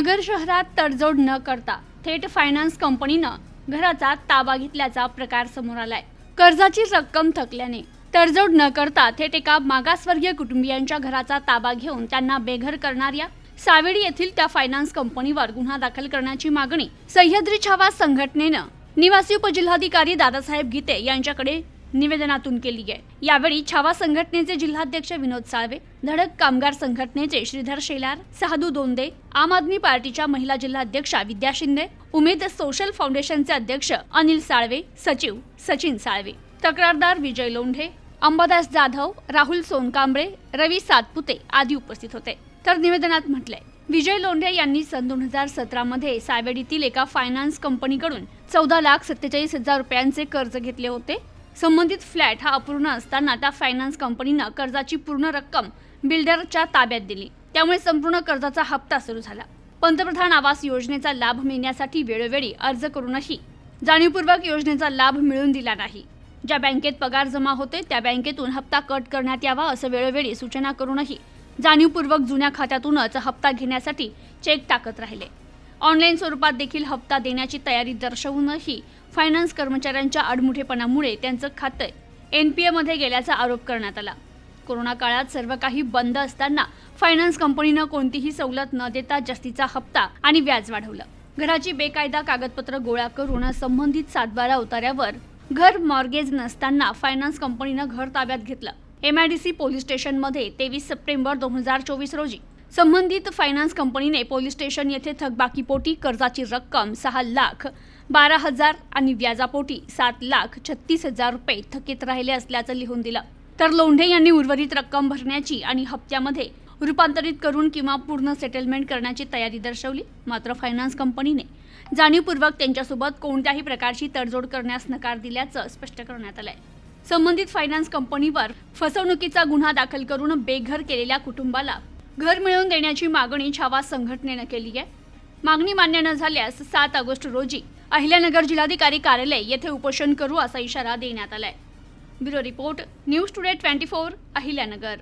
नगर शहरात तडजोड न करता थेट फायनान्स कंपनीनं घराचा ताबा घेतल्याचा प्रकार समोर आलाय. कर्जाची रक्कम थकल्याने तडजोड न करता थेट एका मागासवर्गीय कुटुंबियांच्या घराचा ताबा घेऊन त्यांना बेघर करणाऱ्या सावेडी येथील त्या फायनान्स कंपनीवर गुन्हा दाखल करण्याची मागणी सह्याद्री छावा संघटनेनं निवासी उपजिल्हाधिकारी दादासाहेब गीते यांच्याकडे निवेदनातून केली आहे. यावेळी छावा संघटनेचे जिल्हाध्यक्ष विनोद साळवे धडक कामगार संघटनेचे श्रीधर शेलार साधू दोंदे आम आदमी पार्टीच्या महिला जिल्हाध्यक्षा विद्या शिंदे उमेद सोशल फाउंडेशनचे अध्यक्ष अनिल साळवे सचिव सचिन साळवे. तक्रारदार विजय लोंढे अंबादास जाधव राहुल सोनकांबळे रवी सातपुते आदी उपस्थित होते. तर निवेदनात म्हटलंय विजय लोंढे यांनी सन दोन हजार सतरामध्ये सायवेडीतील एका फायनान्स कंपनीकडून चौदा लाख सत्तेचाळीस हजार रुपयांचे कर्ज घेतले होते. संबंधित फ्लॅट हा अपूर्ण असताना त्या फायनान्स कंपनीनं कर्जाची पूर्ण रक्कम बिल्डरच्या ताब्यात दिली. त्यामुळे संपूर्ण कर्जाचा हप्ता सुरू झाला. पंतप्रधान आवास योजनेचा लाभ मिळण्यासाठी वेळोवेळी अर्ज करूनही जाणीवपूर्वक योजनेचा लाभ मिळून दिला नाही. ज्या बँकेत पगार जमा होते त्या बँकेतून हप्ता कट करण्यात यावा असं वेळोवेळी सूचना करूनही जाणीवपूर्वक जुन्या खात्यातूनच हप्ता घेण्यासाठी चेक टाकत राहिले. ऑनलाईन स्वरूपात देखील हप्ता देण्याची तयारी दर्शवूनही फायनान्स कर्मचाऱ्यांच्या आडमुठेपणामुळे त्यांचं खातं एन पी एमध्ये गेल्याचा आरोप करण्यात आला. कोरोना काळात सर्व काही बंद असताना फायनान्स कंपनीनं कोणतीही सवलत न देता जास्तीचा हप्ता आणि व्याज वाढवलं. घराची बेकायदा कागदपत्र गोळा करून संबंधित सातबारा उतार्यावर घर मॉर्गेज नसताना फायनान्स कंपनीनं घर ताब्यात घेतलं. एमआयडीसी पोलीस स्टेशनमध्ये तेवीस सप्टेंबर दोन हजार चोवीस रोजी संबंधित फायनान्स कंपनीने पोलीस स्टेशन येथे थकबाकीपोटी कर्जाची रक्कम सहा लाख बारा हजार आणि व्याजापोटी सात लाख छत्तीस हजार रुपये थकीत राहिले असल्याचं लिहून दिलं. तर लोंढे यांनी उर्वरित रक्कम भरण्याची आणि हप्त्यामध्ये रूपांतरित करून किंवा पूर्ण सेटलमेंट करण्याची तयारी दर्शवली. मात्र फायनान्स कंपनीने जाणीवपूर्वक त्यांच्यासोबत कोणत्याही प्रकारची तडजोड करण्यास नकार दिल्याचं स्पष्ट करण्यात आलंय. संबंधित फायनान्स कंपनीवर फसवणुकीचा गुन्हा दाखल करून बेघर केलेल्या कुटुंबाला घर मिळवून देण्याची मागणी छावा संघटनेनं केली आहे. मागणी मान्य न झाल्यास सात ऑगस्ट रोजी अहिल्यानगर जिल्हाधिकारी कार्यालय येथे उपोषण करू असा इशारा देण्यात आलाय. Bureau report news today twenty four Ahilyanagar.